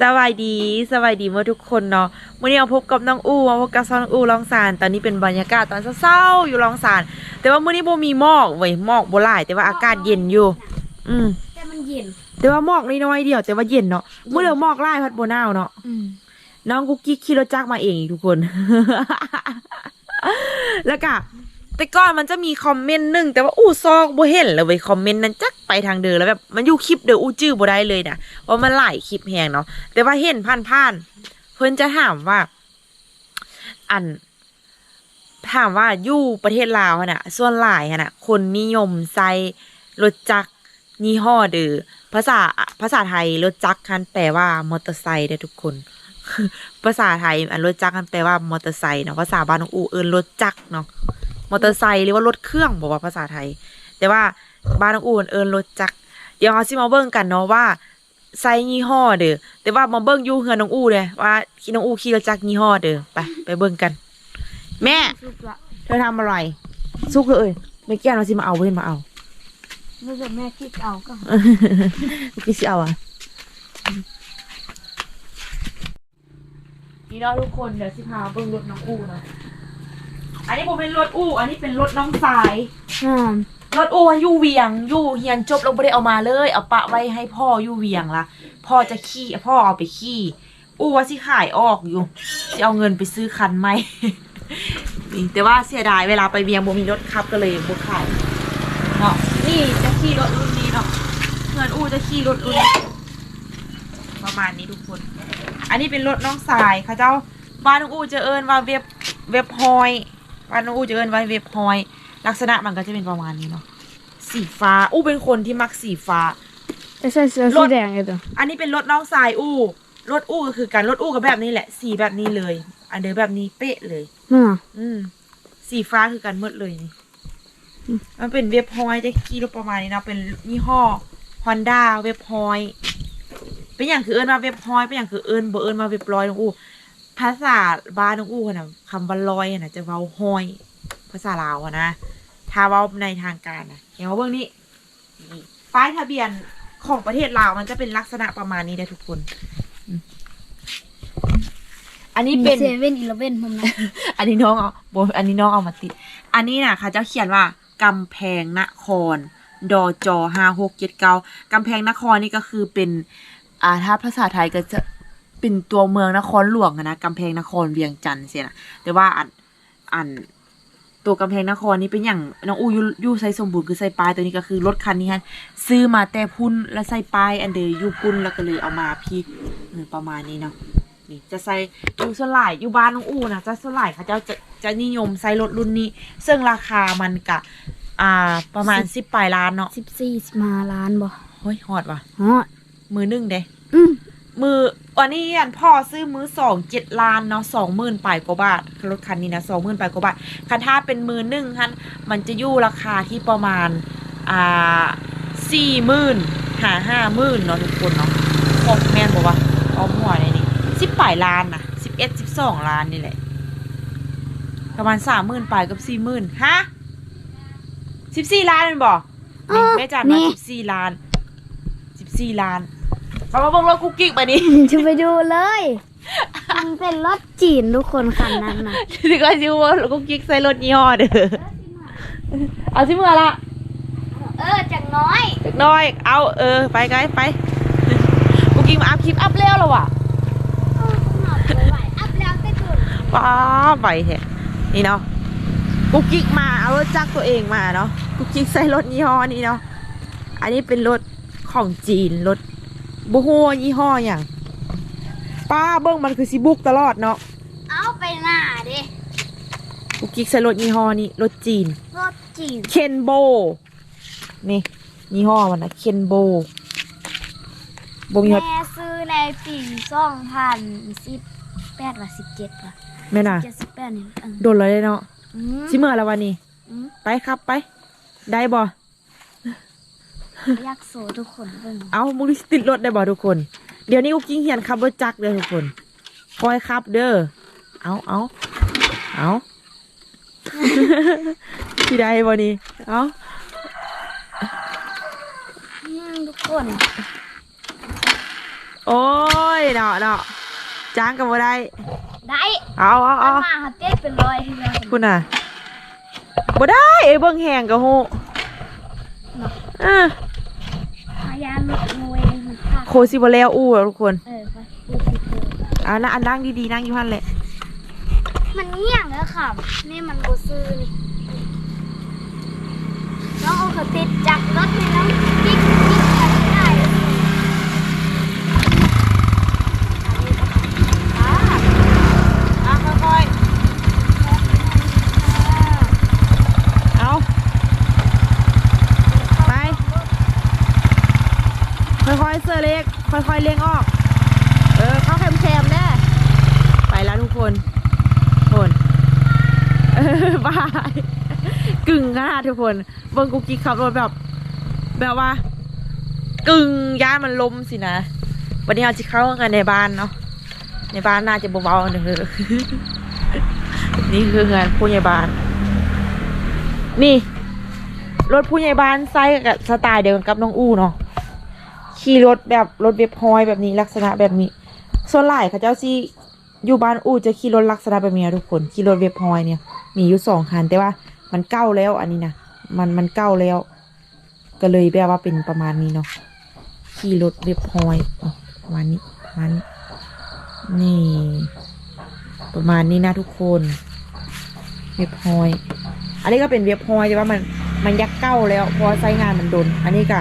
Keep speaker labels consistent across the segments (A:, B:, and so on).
A: สวัสดีสวัสดีเมื่อทุกคนเนาะวันนี้เราพบกับน้องอู้มาพบกับซอนอู้ลองสารตอนนี้เป็นบรรยากาศตอนเศร้าๆอยู่ลองสารแต่ว่ามื้อนี้บ่มีหมอกเว้ยหมอกบ่หลายแต่ว่าอากาศเย็นอยู่ อืม
B: แต่มันเย็น
A: แต่ว่าหมอกน้อยๆเดียว แต่ว่าเย็นเนาะมื้อเดียวหมอกหลายพัดบ่หนาวเนาะ
B: อืม
A: น้องกุ๊กกิ๊กขี่รถจักรมาเองอีกทุกคน แล้วก็ แต่ก่อนมันจะมีคอมเมนต์หนึ่งแต่ว่าอู้ซอกบ่เห็นเลยเว้ยคอมเมนต์นั้นจักไปทางเดินแล้วแบบมันอยู่คลิปเด้ออู้จื้อบ่ได้เลยนะเพราะมันหลายคลิปแฮงเนาะแต่ว่าเห็นผ่านๆเพิ่นจะถามว่า อันถามว่าอยู่ประเทศลาวหั่นน่ะ ส่วนหลายน่ะ คนนิยมใส่รถจักรยี่ห้อเด้อภาษาภาษาไทยรถจักรคันแปลว่ามอเตอร์ไซค์เด้ทุกคน ภาษาไทยอันรถจักรมันแปลว่ามอเตอร์ไซค์เนาะภาษาบ้านอูเอิ้นรถจักรเนาะ มอเตอร์ไซค์หรือว่ารถเครื่องบอกว่าภาษาไทย แต่ว่าบ้านน้องอูเอิ้นรถจักรเดี๋ยวเราสิมาเบิ่งกันเนาะว่าไซส์ยี่ห้อเด้อแต่ว่ามาเบิ่งอยู่เฮือนน้องอูเด้อว่าขี่น้องอูขี่รถจักรยี่ห้อเด้อไปไปเบิ่งกัน แม่
B: สุกละ
A: เธอทำอะไรซุกเลยไม่แก้วเราสิมาเอาเพื่อนมาเอา
B: เมื่อแม่คิดเอาก็
A: พี่สิเอาอะนี่เนาะทุกคนเดี๋ยวสิพาเบิ่งรถน้องอูเนาะ อันนี้ผมเป็นรถอูอันนี้เป็นรถน้องสาย
B: อืม
A: รถอูอันอยู่เวียงอยู่เฮียนจบเราไม่ได้เอามาเลย เอาปะไว้ให้พ่ออยู่เวียงละพ่อจะขี่พ่อเอาไปขี่อูว่าสิขายออกอยู่จะเอาเงินไปซื้อคันใหม่นี่แต่ว่าเสียดายเวลาไปเวียงบ่มีรถขับก็เลยบ่ขายเนาะนี่จะขี่รถรุ่นนี้เนาะเงินอูจะขี่รถรุ่นนี้ประมาณนี้ทุกคน อันนี้เป็นรถน้องสายค่ะเจ้าบ้านน้องอูจะเอิญว่าเว็บเว็บฮอย บ้านน้องอูจะเอิญว่าเว็บฮอย ลักษณะมันก็จะเป็นประมาณนี้เนาะสีฟ้า อู้เป็นคนที่มักสีฟ้า
B: จะใส่เสื้อ
A: ร
B: สี
A: ถ
B: แดงเลยตัว
A: อันนี้เป็นรถน้องสายอู้รถอู้ก็คือการรถอู้กับแบบนี้แหละ สีแบบนี้เลย อันเดิมแบบนี้เป๊ะเลย
B: น่ะ
A: อืมสีฟ้าคือกันหมดเลยนี่มันเป็นเว็บฮอยจะขี่รถประมาณนี้เนาะเป็นยี่ห้อฮอนด้าเว็บฮอยเป็นอย่างคือเอิญมาเว็บฮอยเป็นอย่างคือเอิญบ่เอิญมาเว็บลอยน้องอู้ ภาษาบ้านน้องอู้อะนะคำว่าลอยอะนะจะเว้าฮอย ภาษาลาวอะนะถ้าเว้าในทางการนะเห็นว่าเบื้องนี้นี่ป้ายทะเบียนของประเทศลาวมันจะเป็นลักษณะประมาณนี้นะทุกคนอืมอันนี้เป็น
B: เซเว่นอีเลเว่นผมนะ
A: อันนี้น้องเอาโบอันนี้น้องเอามาติด อันนี้น่ะค่ะเจ้าเขียนว่ากำแพงนคร ดอจอห้าหกเจ็ดเก้ากำแพงนครนี่ก็คือเป็น อ่าถ้าภาษาไทยก็จะ เป็นตัวเมืองนครหลวงอะนะกำแพงนครเวียงจันทร์เสียนะแต่ว่าอันอันตัวกำแพงนครนี่เป็นอย่างน้องอูยูยูใส่สมบูรณ์คือใส่ป้ายตัวนี้ก็คือรถคันนี้ฮะซื้อมาแต่พุ่นแล้วใส่ป้ายอันเดอร์ยูพุ่นแล้วก็เลยเอามาพี่เออประมาณนี้เนาะนี่จะใส่อยู่ส่วนหลายอยู่บ้านน้องอูนะจะส่วนหลายเขาเจ้าจะจะนิยมใส่รถรุ่นนี้ ซึ่งราคามันกะอ่าประมาณสิบปลายล้านเนาะ
B: สิบสี่มาล้านบ่
A: เฮ้ยฮอดว่ะ
B: ฮอด
A: มือหนึ่งเด้
B: อืม
A: มือวันนี้อันพ่อซื้อมือสองเจ็ดล้านเนาะสองหมื่นปลายกว่าบาทรถคันนี้นะสองหมื่นปลายกว่าบาทคันถ้าเป็นมือหนึ่งคันมันจะอยู่ราคาที่ประมาณอ่าสี่หมื่นหาห้าหมื่นเนาะทุกคนเนาะคงแม่นบอกว่าเอาหัวในนี้สิบปลายล้านนะสิบเอ็ดสิบสองล้านนี่แหละประมาณสามหมื่นปลายกับสี่หมื่นฮะสิบสี่ล้านเป็นบอกนี่แม่จันมาสิบสี่ล้านสิบสี่ล้าน มามาเบิ่งรถคุกกิ๊กไปดิ
B: จะไปดูเลยมันเป็นรถจีนทุกคนคันนั้นนะ
A: นี่ก็ชื่อว่ากุ๊กกิ๊กใส่รถยี่ห้อเด้อเอาที่เมื่อละ
B: เออจังน้อย
A: เล็กน้อย เอาเออไปไกด์ไปกุ๊กกิ๊กมาอัพคลิปอัพแล้วแล้วว่ะ
B: อัพแล้วไปดู
A: ป้าไปแท้นี่เนาะกุ๊กกิ๊กมาเอารถจักรตัวเองมาเนาะกุ๊กกิ๊กใส่รถยี่ห้อนี้เนาะอันนี้เป็นรถของจีนรถ บูฮัวยี่ห้ออย่างป้าเบิ้งมันคือซิบุกตลอดเนาะ
B: เอาไปหน้าดิ
A: กุ๊กกิ๊กใส่รถยี่ห้อนี้รถจีน
B: รถจีน
A: เคนโบ นี่ยี่ห้อมันนะเคนโบบ่มีฮอด
B: แม่ซื้อในปีสองพันสิบแปดว่าสิบเจ็ดว่ะ
A: แม่น่ะ
B: เจ็ดสิบแปดนี่เออ
A: โดนเลยเนาะ
B: อืม
A: ชิเมื่อแล้ววันนี้
B: อืม
A: ไปครับไป ได้บ่
B: อยากโซทุกคนเบิ่ง
A: เอามึงสิติดรถได้บ่ทุกคน เดี๋ยวนี้กูกิ้งเหียนขับรถจักรเด้อทุกคน คอยขับเด้อ เอาเอาเอาที่ได้บ่นี่เอา
B: อืมทุกคน
A: โอ้ยเนาะเนาะจ้างก็บ่ได้
B: ได้
A: เอาเอา
B: เอา
A: เอา
B: มาหาเต้เป็นร้อยที่เรา
A: คุณน่ะบ่ได้เอ้ยเบิ่งแหงก็ฮู้เออ
B: พา ยานลุกมวยมันค่ะ
A: โคสิบ่แล้วอู้อะทุกคน
B: เออไปดูสิเธอ
A: เอานะอันนั่งดีๆนั่งอยู่หั่นแหละ
B: มันเงี่ยงแล้วค่ะ นี่มันโบซื้อนี่น้องเอาเขาติดจากรถนี่น้องกิ๊กกิ๊กอะไรได้อ่า
A: อะค่อยๆเอาไปค่อยๆเสื้อเล็กค่อยๆเลี้ยงออก เออเข้าแคมๆแน่ไปแล้วทุกคนคนเออบายกึ่งขนาด ทุกคน เบิ่งกุกกิ๊กขับรถแบบ แบบว่า กึ่งย่ามันล้มสินะ วันนี้เราจะเข้ากันในบ้านเนาะ ในบ้านน่าจะเบาๆหนึ่งเลยนี่คืองานผู้ใหญ่บ้าน นี่ รถผู้ใหญ่บ้านไซส์กับสไตล์เดียวกันกับน้องอู้เนาะ ขี่รถแบบรถเว็บฮอยแบบนี้ลักษณะแบบนี้ ส่วนหลายเขาเจ้าซีอยู่บ้านอู้จะขี่รถลักษณะแบบนี้ทุกคน ขี่รถเว็บฮอยเนี่ย มีอยู่สองคันแต่ว่า มันเก่าแล้วอันนี้นะมันมันเก่าแล้ว ก็เลยแบบว่าเป็นประมาณนี้เนาะขี่รถเว็บฮอยอ๋อประมาณนี้ประมาณนี้นี่ ประมาณนี้นะทุกคนเว็บฮอยอันนี้ก็เป็นเว็บฮอยแต่ว่ามันมันยักเก้าแล้วเพราะใช้งานมันโดน อันนี้ก็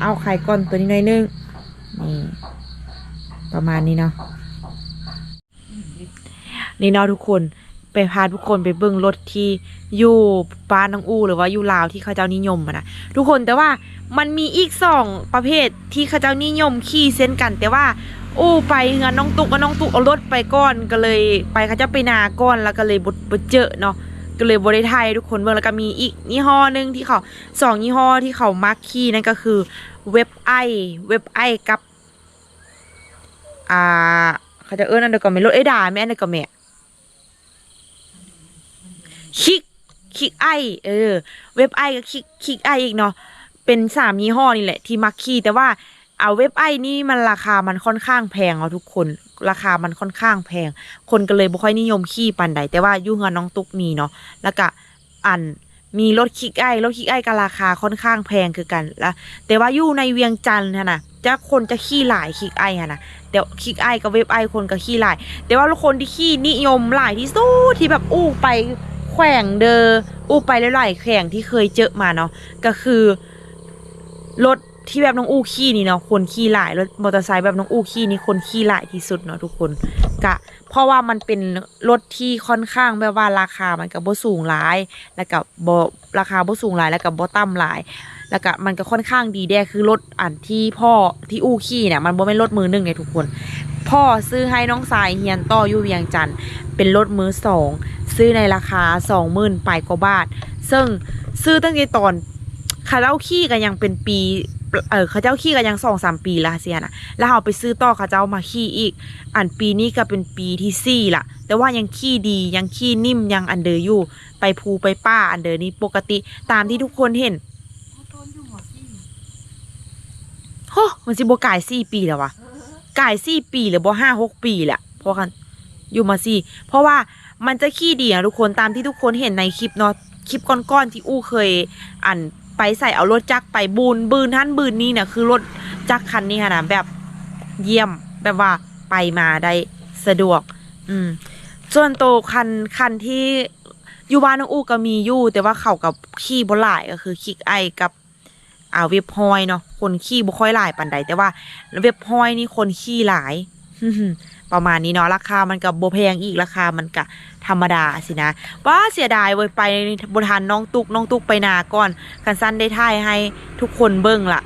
A: เอาไข่ก้อนตัวนี้หน่อยนึงนี่ประมาณนี้เนาะนี่เนาะทุกคน ไปพาทุกคนไปเบิ่งรถที่อยู่บ้านน้องอูหรือว่าอยู่ลาวที่เขาเจ้านิยมอะนะทุกคนแต่ว่ามันมีอีกสองประเภทที่เขาเจ้านิยมขี่เส้นกัน แต่ว่าอู้ไปงานน้องตุกก็น้องตุกเอารถไปก่อนก็เลยไปเขาเจะไปนาก่อนแล้วก็เลยบดเจอเนาะก็เลยบริไทยทุกคนเบิ่งแล้วก็มีอีกยี่ห้อหนึ่งที่เขาสองยี่ห้อที่เขามักขี่นั่นก็คือเว็บไอเว็บไอกับ อ่า เขาจะเอิ้นอันเดียวกันไหมรถไอด่าแม่อันเดียวกันแม่ คิกคิกไอเออ เว็บไอกับคิกคิกไออีกเนาะเป็นสามยี่ห้อนี่แหละ ที่มักขี่แต่ว่าเอาเว็บไอนี่มันราคามันค่อนข้างแพงเอาทุกคน ราคามันค่อนข้างแพง คนก็เลยบ่ค่อยนิยมขี่ปันใดแต่ว่ายุ่งกับน้องตุ๊กมีเนาะแล้วก็อันมีรถคิกไอรถคิกไอก็ราคาค่อนข้างแพงคือกันละแต่ว่าอยู่ในเวียงจันทร์นะจะคนจะขี่หลายคิกไอฮะนะแต่คิกไอกับเว็บไอคนก็ขี่หลาย แต่ว่าคนที่ขี่นิยมหลายที่สุดที่แบบอู้ไป วงเดออู้ไปหลายๆแขวงที่เคยเจอมาเนาะก็คือรถที่แบบน้องอู้ขี่นี่เนาะคนขี่หลายรถมอเตอร์ไซค์แบบน้องอู้ขี่นี่คนขี่หลายที่สุดเนาะทุกคนกะ เพราะว่ามันเป็นรถที่ค่อนข้างแบบว่าราคามันก็บ่สูงหลายแล้วก็บ่ราคาบสูงหลาย แล้วก็บ่ต่ำหลาย แล้วก็มันก็ค่อนข้างดีแด้คือรถอันที่พ่อที่อู้ขี่เนี่ยมันบ่แม่นรถมือหนึ่งไงทุกคน พ่อซื้อให้น้องสายเฮียนต่ออยู่เวียงจันทน์เป็นรถมือสองซื้อในราคาสองหมื่นปลายกว่าบาท ซึ่งซื้อตั้งแต่ตอนคาเจ้าขี่กันยังเป็นปีเออเขาเจ้าขี่กันยังสองสามปีละเสียนะแล้วเราไปซื้อต่อเขาเจ้ามาขี่อีก อันปีนี้ก็เป็นปีที่สี่ละแต่ว่ายังขี่ดียังขี่นิ่มยังอันเดอร์อยู่ ไปภูไปป้าอันเดอร์นี้ปกติตามที่ทุกคนเห็นโหมันสิบกายสี่ปีแล้ววะ กายสี่ปีหรือบ่ห้าหกปีแหละเพราะกันอยู่มาสี่เพราะว่ามันจะขี้ดีนะทุกคนตามที่ทุกคนเห็นในคลิปเนาะคลิปก้อนๆที่อู้เคยอันไปใส่เอารถจักรไปบูนบืนท่านบืนนี่เนี่ยคือรถจักรคันนี้ค่ะนะแบบเยี่ยมแบบว่าไปมาได้สะดวก อืมส่วนโตคันคันที่อยู่บ้านน้องอู้ก็มีอยู่แต่ว่าเขากับขี่บ่หลายก็คือคิกไอกับอ่าเว็บฮอยเนาะ คนขี่บ่ค่อยหลายปานใดแต่ว่าเว็บฮอยนี่คนขี้หลายประมาณนี้เนาะราคามันกับโบแพงอีกราคามันกะธรรมดาสินะว่าเสียดายเว้ยไปบทันน้องตุกน้องตุกไปนาก่อนกันสั้นได้ท่ายให้ทุกคนเบิ่งละ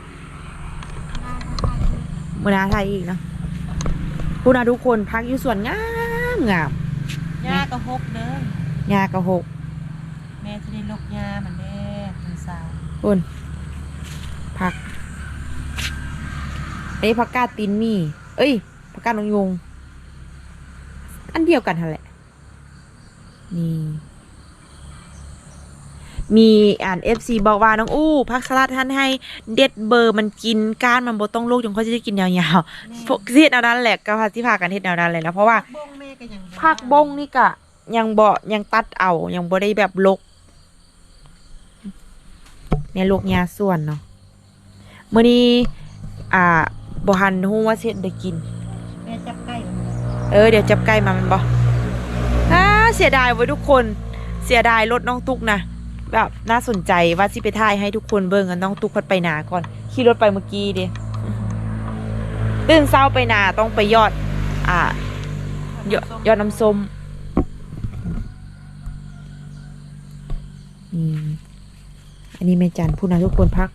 A: มือนาท่ายอีกเนาะพูนะทุกคนพักอยู่ส่วนงามงาม
C: ยาก็หกเด้อยา
A: กระหก
C: แม่จะได้ลกยามันแน่คุณสาว
A: คุณพักไอ้ผักกาดตีนหมี่ เอ้ยผักกาดนงยง อันเดียวกันทันแหละ นี่ มีอ่าน FC บอกว่าน้องอู้พักสลัดท่านให้เด็ดเบอร์มันกินก้านมันบ่ต้องลูกจนเขาจะได้กินยาวๆพวกเฮ็ดแนวนั้นแหละก็พาที่พากันเฮ็ดแนวนั้นเลยแล้วเพราะว่า
C: บ้งแม่ก็ยัง
A: ภาคบงนี่ก็ยังบ่ยังตัดเอา ยังบ่ได้แบบลกเนี่ยลกยาส่วนเนาะมื้อนี้ อ่า บ่ทันฮู้ว่าสิได้กิน
C: แม่จับใกล้มัน
A: เออเดี๋ยวจับใกล้มามันบ่อ่าเสียดายไว้ยทุกคน เสียดายรถน้องตุ๊กนะแบบน่าสนใจว่าสิไปถ่ายให้ทุกคนเบิ่งกันน้องตุ๊กพัดไปนาก่อนขี่รถไปเมื่อกี้เด้ตื่นเช้าไปนาต้องไปยอด อ่ายอดยอดน้ำส้มนี่อันนี้แม่จันพูดนะทุกคนพัก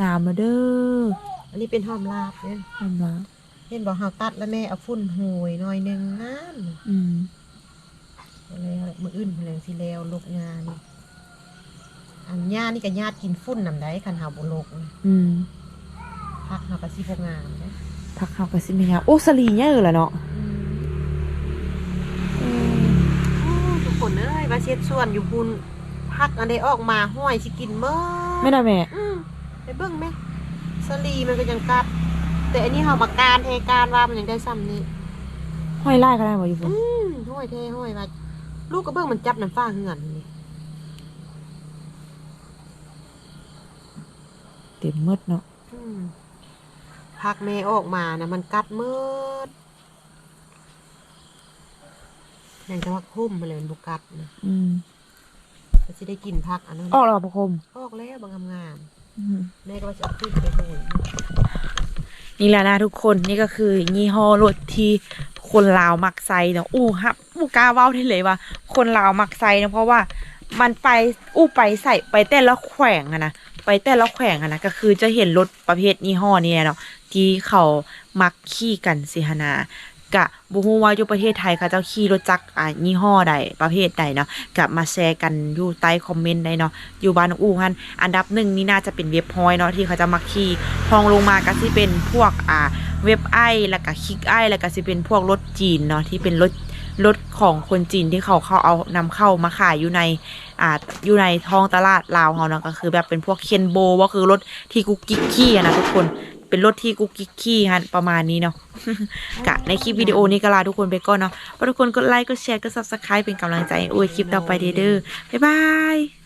A: งามมาเด้อ
C: อันนี้เป็นหอมลาบเนี่ย
A: เห็นไหม
C: เห็นบอกเฮาตัดแล้วแม่เอาฝุ่นโหยหน่อยหนึงงาม
A: อืม
C: แล้วมืออื่นเพนแลงสิแล้วลูกงานอันญานี่ก็ญาติกินฝุ่นนำได้คันเฮาบ่ลกนะ
A: อืม
C: พักเฮาก็สิพกงามนะ
A: พักเขาก็สิมีงามโอ้สลีเนี่ยเออละเนาะ
C: ทุกคนเอ้ยว่าเช็ดส่วนอยู่พุ่นพักอันใดออกมาห้อยสิกินเมื่อ
A: ไม่ได้แม่
C: อืมไปเบิ่งไหม สลีมันก็ยังกัด แต่อันนี้เฮามาการเทการว่ามันยังได้ซ้ำนี่
A: ห้อยไล่ก็ได้บ่อยู่พุ่น
C: อืมห้อยเทห้อยว่าลูกก็เบิ่งมันจับน้ำฟ้าเหือนนี่
A: เต็มมืดเนาะ
C: อืมพักแม่ออกมานะมันกัดมืดยังจะว่าคุ้มมาเลยมันบุกัดนะ
A: อืม
C: ก็จะได้กินพักอันนั้น
A: ออกแล้วประคม
C: ออกแล้วบางงาม
A: อืม
C: ๆ แม่ก็จะขึ้นไปโรย
A: นี่แหละนะทุกคนนี่ก็คือยี่ห้อรถที่คนลาวมักใส่เนาะอู้ฮับอู้กาเว้าได้เลยว่า คนลาวมักใส่เนาะเพราะว่ามันไปอู้ไปใส่ไปแต่ละแขวงอะนะไปแต่ละแขวงอะนะก็คือจะเห็นรถประเภทยี่ห้อนี้เนาะที่เขามักขี่กันสิฮนา กะบุฮูว่าอยู่ประเทศไทยเขาเจ้าขี่รถจักรอ่ายี่ห้อใดประเภทใดเนาะกะมาแชร์กันอยู่ใต้คอมเมนต์ได้เนาะอยู่บ้านองอู้ฮันอันดับหนึ่งนี่น่าจะเป็นเว็บฮอยเนาะที่เขาจะมักขี่ทองลงมาก็สิเป็นพวกอ่าเว็บไอแล้วก็คลิกไอแล้วก็สิเป็นพวกรถจีนเนาะที่เป็นรถรถของคนจีนที่เขาเขาเอานำเข้ามาขายอยู่ในอ่าอยู่ในท้องตลาดลาวเขาเนาะก็คือแบบเป็นพวกเคนโบว่าคือรถที่กุ๊กกิ๊กขี้นะทุกคน เป็นรถที่กุกกิ๊กขี้ฮะประมาณนี้เนาะกะในคลิปวิดีโอนี้ก็ลาทุกคนไปก่อนเนาะฝากทุกคนกดไลค์กดแชร์กดซับสไครป์เป็นกำลังใจให้อุ้ยคลิปต่อไปเด้อๆบ๊ายบาย